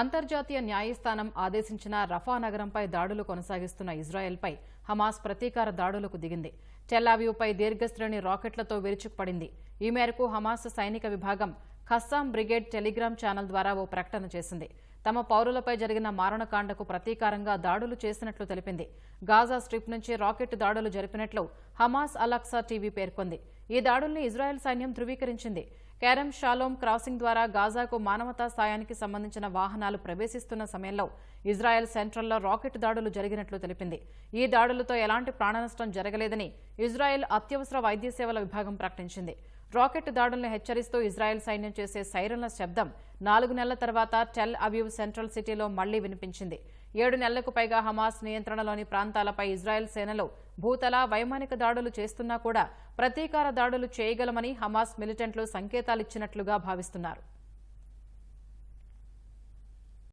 అంతర్జాతీయ న్యాయస్థానం ఆదేశించిన రఫా నగరంపై దాడులు కొనసాగిస్తున్న ఇజ్రాయెల్పై హమాస్ ప్రతీకార దాడులకు దిగింది. చెల్లావ్యూపై దీర్ఘశ్రేణి రాకెట్లతో విరుచుకుపడింది. ఈ మేరకు హమాస్ సైనిక విభాగం ఖస్సాం బ్రిగేడ్ టెలిగ్రామ్ ఛానల్ ద్వారా ఓ ప్రకటన చేసింది. తమ పౌరులపై జరిగిన మారణకాండకు ప్రతీకారంగా దాడులు చేసినట్లు తెలిపింది. గాజా స్ట్రిప్ నుంచి రాకెట్ దాడులు జరిపినట్లు హమాస్ అలక్సా టీవీ పేర్కొంది. ఈ దాడుల్ని ఇజ్రాయెల్ సైన్యం ధృవీకరించింది. కేరం షాలోమ్ క్రాసింగ్ ద్వారా గాజాకు మానవతా సాయానికి సంబంధించిన వాహనాలు ప్రవేశిస్తున్న సమయంలో ఇజ్రాయెల్ సెంట్రల్లో రాకెట్ దాడులు జరిగినట్లు తెలిపింది. ఈ దాడులతో ఎలాంటి ప్రాణనష్టం జరగలేదని ఇజ్రాయెల్ అత్యవసర వైద్య సేవల విభాగం ప్రకటించింది. రాకెట్ దాడులను హెచ్చరిస్తూ ఇజ్రాయెల్ సైన్యం చేసే సైరన్ల శబ్దం నాలుగు నెలల తర్వాత టెల్ అవ్యూ సెంట్రల్ సిటీలో మళ్ళీ వినిపించింది. ఏడు నెలలకు పైగా హమాస్ నియంత్రణలోని ప్రాంతాలపై ఇజ్రాయెల్ సేనలు భూతల వైమానిక దాడులు చేస్తున్నా కూడా ప్రతీకార దాడులు చేయగలమని హమాస్ మిలిటెంట్లు సంకేతాలిచ్చినట్లుగా భావిస్తున్నారు.